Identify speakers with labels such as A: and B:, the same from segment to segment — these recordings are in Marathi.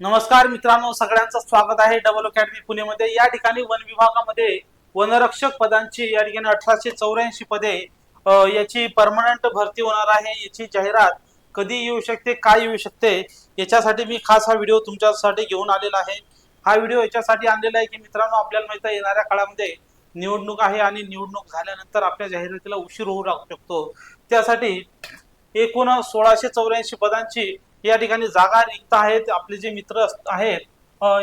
A: नमस्कार मित्रांनो सगळ्यांचं स्वागत आहे डबल अकॅडमी पुणेमध्ये. या ठिकाणी वन विभागामध्ये वनरक्षक पदांची या ठिकाणी अठराशे चौऱ्याऐंशी पदे याची परमनंट भरती होणार आहे याची जाहिरात कधी येऊ शकते काय येऊ शकते याच्यासाठी मी खास हा व्हिडिओ तुमच्यासाठी घेऊन आलेला आहे. हा व्हिडिओ याच्यासाठी आणलेला आहे की मित्रांनो आपल्याला माहिती आहे येणाऱ्या काळामध्ये निवडणूक आहे आणि निवडणूक झाल्यानंतर आपल्या जाहिरातीला उशीर होऊ लागू शकतो. त्यासाठी एकूण सोळाशे चौऱ्याऐंशी पदांची या ठिकाणी जागा रिक्त आहेत. आपले जे मित्र आहेत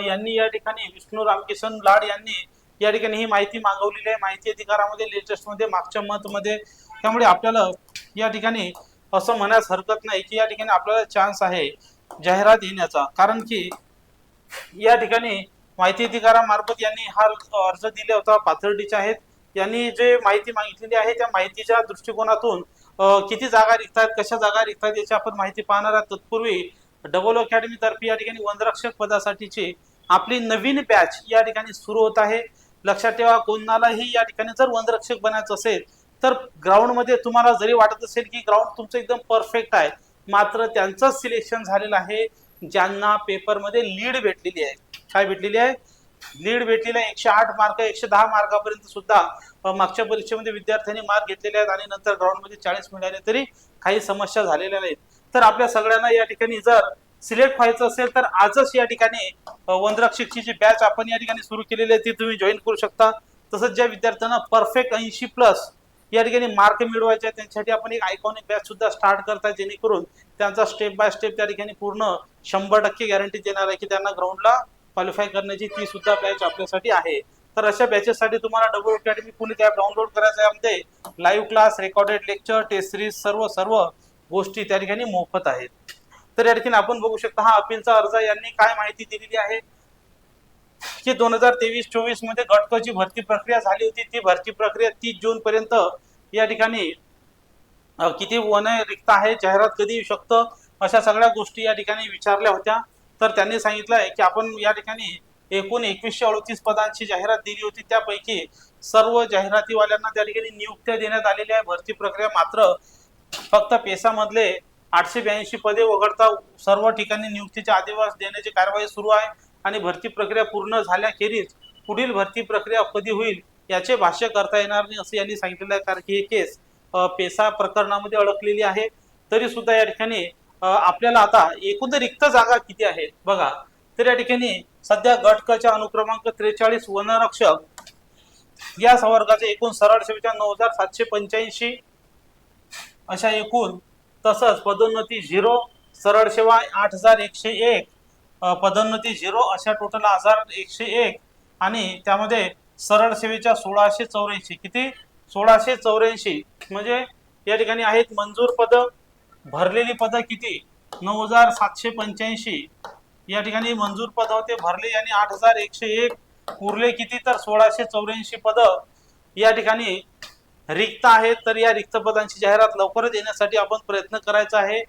A: यांनी या ठिकाणी विष्णू रामकिशन लाड यांनी या ठिकाणी ही माहिती मागवलेली आहे. माहिती अधिकारामध्ये लेटेस्टमध्ये मागच्या मत मध्ये त्यामुळे आपल्याला या ठिकाणी असं म्हणायस हरकत नाही की या ठिकाणी आपल्याला चान्स आहे जाहिरात येण्याचा. कारण की या ठिकाणी माहिती अधिकारामार्फत यांनी हा अर्ज दिला होता. पाथर्डीचे आहेत. यांनी जे माहिती मागितलेली आहे त्या माहितीच्या दृष्टिकोनातून किती जागा रिक्त आहेत कशा जागा रिक्त आहेत याची आपण माहिती पाहणार आहोत. तत्पूर्वी डबल अकॅडमी तर्फे या ठिकाणी वनरक्षक पदासाठीची आपली नवीन बॅच या ठिकाणी सुरू होत आहे. लक्षात ठेवा कोणालाही या ठिकाणी जर वनरक्षक बनायचं असेल तर ग्राउंडमध्ये तुम्हाला जरी वाटत असेल की ग्राउंड तुमचं एकदम परफेक्ट आहे मात्र त्यांचं सिलेक्शन झालेलं आहे ज्यांना पेपरमध्ये लीड भेटलेली आहे. काय भेटलेली आहे? लीड भेटलेला आहे एकशे आठ मार्क एकशे दहा मार्कापर्यंत सुद्धा मागच्या परीक्षेमध्ये विद्यार्थ्यांनी मार्क घेतलेले आहेत आणि नंतर ग्राउंडमध्ये चाळीस मिळाले तरी काही समस्या झालेल्या नाहीत. तर आपल्या सगळ्यांना या ठिकाणी जर सिलेक्ट व्हायचं असेल तर आजच या ठिकाणी अ, वनरक्षकची जी बॅच आपण या ठिकाणी सुरू केलेली आहे ती तुम्ही जॉईन करू शकता. तसंच ज्या विद्यार्थ्यांना परफेक्ट ऐंशी प्लस या ठिकाणी मार्क मिळवायचे आहेत त्यांच्यासाठी आपण एक आयकॉनिक बॅच सुद्धा स्टार्ट करता जेणेकरून त्यांचा स्टेप बाय स्टेप त्या ठिकाणी पूर्ण शंभर टक्के गॅरंटी देणार आहे की त्यांना ग्राउंडला क्वालिफाय करण्याची ती सुद्धा बॅच आपल्यासाठी आहे. तर अशा बॅचेससाठी तुम्हाला double academy Pune app download करायचं आहे. यामध्ये live class recorded lecture test series सर्व सर्व गोष्टी त्या ठिकाणी मोफत आहेत. तर या ठिकाणी आपण बघू शकता हा अपीलचा अर्ज यांनी काय माहिती दिलेली आहे? की दोन हजार तेवीस चोवीसमध्ये गटकची भरती प्रक्रिया झाली होती. ती भरती प्रक्रिया तीस जून पर्यंत या ठिकाणी किती वन रिक्त आहे जाहिरात कधी येऊ शकतं? अशा सगळ्या गोष्टी या ठिकाणी विचारल्या होत्या. तर त्यांनी सांगितलं आहे की आपण या ठिकाणी एकूण एकवीसशे अडतीस पदांची जाहिरात दिली होती. त्यापैकी सर्व जाहिरातीवाल्यांना त्या ठिकाणी नियुक्त्या देण्यात आलेल्या आहे. भरती प्रक्रिया मात्र फक्त पेसामधले आठशे ब्याऐंशी पदे वगळता सर्व ठिकाणी नियुक्तीचे आदेश देण्याची कारवाई सुरू आहे आणि भरती प्रक्रिया पूर्ण झाल्याखेरीज पुढील भरती प्रक्रिया कधी होईल याचे भाष्य करता येणार नाही असं यांनी सांगितलेलं आहे. कारण की हे केस पेसा प्रकरणामध्ये अडकलेली आहे. तरी सुद्धा या ठिकाणी आपल्याला आता एकूण रिक्त जागा किती आहेत बघा. तर या ठिकाणी सध्या गटकच्या अनुक्रमांक त्रेचाळीस वनरक्षक या संवर्गाचे एकूण सरळ सेवेच्या नऊ हजार सातशे पंच्याऐंशी अशा एकूण तसंच पदोन्नती झिरो सरळ सेवा आठ हजार एकशे एक पदोन्नती झिरो अशा टोटल हजार एकशे एक आणि त्यामध्ये सरळ सेवेच्या सोळाशे चौऱ्याऐंशी. किती? सोळाशे चौऱ्याऐंशी. म्हणजे या ठिकाणी आहेत मंजूर पद. भरलेली पद किती? नऊ हजार सातशे पंच्याऐंशी. या ठिकाणी मंजूर पद होते भरले आणि आठ हजार एकशे एक. उरले किती? तर सोळाशे चौऱ्याऐंशी पद. या ठिकाणी रिक्त आहेत. तर या रिक्त पदांची जाहिरात लवकरच येण्यासाठी आपण प्रयत्न करायचा आहे.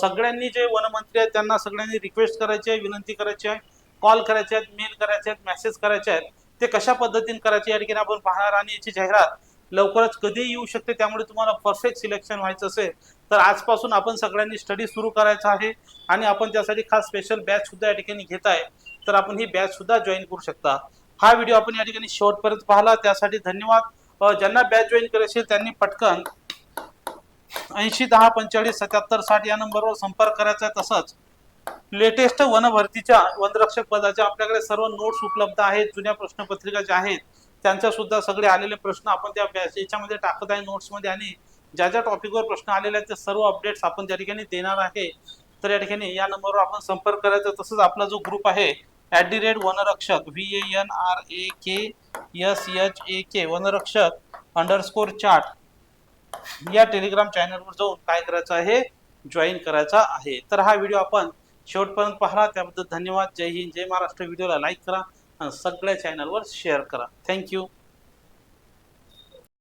A: सगळ्यांनी जे वनमंत्री आहेत त्यांना सगळ्यांनी रिक्वेस्ट करायची आहे विनंती करायची आहे. कॉल करायचे आहेत मेल करायचे आहेत मेसेज करायचे आहेत. ते कशा पद्धतीने करायचे या ठिकाणी आपण पाहणार आणि याची जाहिरात लवकरच कधी येऊ शकते. त्यामुळे तुम्हाला परफेक्ट सिलेक्शन व्हायचं असेल तर आजपासून आपण सगळ्यांनी स्टडी सुरू करायचा आहे. आणि आपण त्यासाठी खास स्पेशल बॅच सुद्धा या ठिकाणी घेत आहे. तर आपण ही बॅच सुद्धा जॉईन करू शकता. हा व्हिडिओ आपण या ठिकाणी शेवटपर्यंत पाहिला. त्यासाठी धन्यवाद. ज्यांना बॅच जॉईन करायची त्यांनी पटकन ऐंशी दहा पंचेचाळीस सत्याहत्तर साठ या नंबरवर संपर्क करायचा आहे तसंच. लेटेस्ट वनभरतीच्या वनरक्षक पदाच्या आपल्याकडे सर्व नोट्स उपलब्ध आहेत जुन्या प्रश्नपत्रिका ज्या आहेत त्यांच्या सुद्धा सगळे आलेले प्रश्न आपण त्या याच्यामध्ये टाकत आहे नोट्समध्ये आणि ज्या ज्या टॉपिकवर प्रश्न आलेले आहेत ते सर्व अपडेट्स आपण त्या ठिकाणी देणार आहे. तर या ठिकाणी या नंबरवर आपण संपर्क करायचा. तसंच आपला जो ग्रुप आहे ॲट दी रेट वनरक्षक V A N R A K S H A K वनरक्षक अंडरस्कोर चार्ट या टेलिग्राम चॅनलवर जाऊन काय करायचं आहे जॉईन करायचा आहे. तर हा व्हिडिओ आपण शेवटपर्यंत पाहिला त्याबद्दल धन्यवाद. जय हिंद. जय महाराष्ट्र. व्हिडिओला लाईक करा आणि सगळ्या चॅनलवर शेअर करा. थँक्यू